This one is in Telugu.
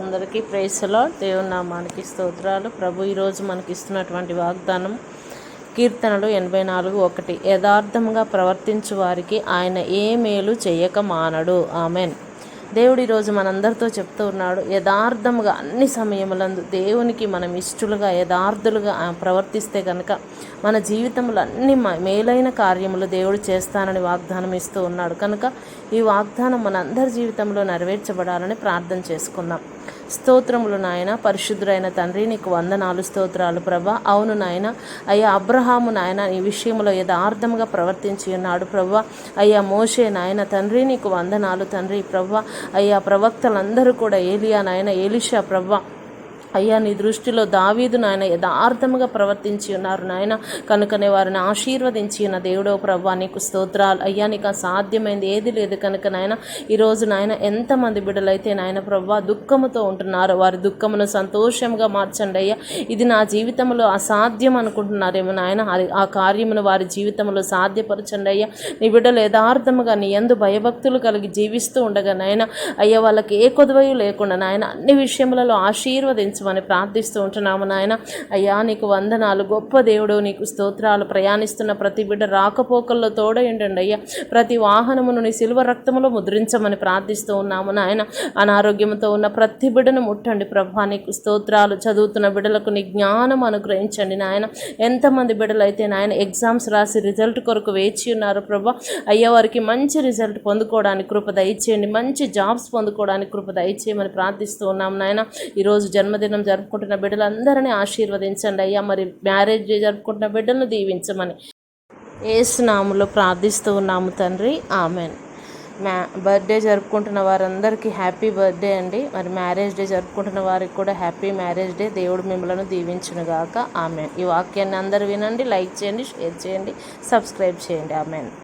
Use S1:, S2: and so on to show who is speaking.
S1: అందరికీ ప్రేసలో దేవుని నామానికి స్తోత్రాలు. ప్రభు ఈరోజు మనకి ఇస్తున్నటువంటి వాగ్దానం కీర్తనలు ఎనభై నాలుగు ఒకటి. యథార్థంగా ప్రవర్తించు వారికి ఆయన ఏ మేలు చేయక మానడు. ఆమెన్. దేవుడు ఈరోజు మనందరితో చెప్తూ ఉన్నాడు యథార్థముగా అన్ని సమయములందు దేవునికి మనం ఇష్టలుగా యథార్థులుగా ప్రవర్తిస్తే కనుక మన జీవితంలో అన్ని మ- మేలైన కార్యములు దేవుడు చేస్తానని వాగ్దానం ఇస్తూ ఉన్నాడు. కనుక ఈ వాగ్దానం మన అందరి జీవితంలో నెరవేర్చబడాలని ప్రార్థన చేసుకుందాం స్తోత్రములు నాయన. పరిశుద్ధురైన తండ్రి నీకు వందనాలు స్తోత్రాలు ప్రభా. అవును నాయన అయ్యా అబ్రహాము నాయన ఈ విషయంలో యథార్థంగా ప్రవర్తించి ఉన్నాడు ప్రభా. అయ్యా మోషే నాయన తండ్రి నీకు వందనాలు తండ్రి ప్రభా. అయ్యా ప్రవక్తలందరూ కూడా ఏలియా నాయన ఏలిషా ప్రభా. అయ్యా నీ దృష్టిలో దావీదు నాయన యథార్థముగా ప్రవర్తించి ఉన్నారు నాయన. కనుకనే వారిని ఆశీర్వదించి ఉన్న దేవుడో ప్రభా నీకు స్తోత్రాలు. అయ్యా నీకు అసాధ్యమైంది ఏది లేదు కనుక నాయన. ఈరోజు నాయన ఎంతమంది బిడ్డలైతే నాయన ప్రభా దుఃఖముతో ఉంటున్నారు వారి దుఃఖమును సంతోషంగా మార్చండి అయ్యా. ఇది నా జీవితంలో అసాధ్యం అనుకుంటున్నారేమో నాయన. అది- ఆ కార్యమును వారి జీవితంలో సాధ్యపరచండి అయ్యా. నీ బిడ్డలు యథార్థముగా నీ ఎందు భయభక్తులు కలిగి జీవిస్తూ ఉండగా నాయన. అయ్యా వాళ్ళకి ఏ కొదవయు లేకుండా నాయన అన్ని విషయములలో ఆశీర్వదించు అని ప్రార్థిస్తూ ఉంటున్నాము నాయన. అయ్యా నీకు వందనాలు. గొప్ప దేవుడు నీకు స్తోత్రాలు. ప్రయాణిస్తున్న ప్రతి బిడ్డ రాకపోకల్లో తోడయండి అయ్యా. ప్రతి వాహనమును నీ సిల్వ రక్తములో ముద్రించమని ప్రార్థిస్తూ ఉన్నాము నాయన. అనారోగ్యంతో ఉన్న ప్రతి బిడ్డను ముట్టండి ప్రభా. నీకు స్తోత్రాలు. చదువుతున్న బిడ్డలకు నీ జ్ఞానం అనుగ్రహించండి నాయన. ఎంతమంది బిడ్డలు అయితే నాయన ఎగ్జామ్స్ రాసి రిజల్ట్ కొరకు వేచి ఉన్నారు ప్రభా. అయ్యా వారికి మంచి రిజల్ట్ పొందుకోవడానికి కృప దయచేయండి. మంచి జాబ్స్ పొందుకోవడానికి కృప దయచేయమని ప్రార్థిస్తూ ఉన్నాము నాయన. ఈరోజు జన్మదినం జరుపుకుంటున్న బిడ్డలందరినీ ఆశీర్వదించండి అయ్యా. మరి మ్యారేజ్ డే జరుపుకుంటున్న బిడ్డలను దీవించమని ఏసునాములో ప్రార్థిస్తూ ఉన్నాము తండ్రి. ఆమెన్. మ్యా బర్త్డే జరుపుకుంటున్న వారందరికీ హ్యాపీ బర్త్డే అండి. మరి మ్యారేజ్ డే జరుపుకుంటున్న వారికి కూడా హ్యాపీ మ్యారేజ్ డే. దేవుడు మిమ్మల్ని దీవించునుగాక ఆమెన్. ఈ వాక్యాన్ని అందరూ వినండి లైక్ చేయండి షేర్ చేయండి సబ్స్క్రైబ్ చేయండి. ఆమెన్.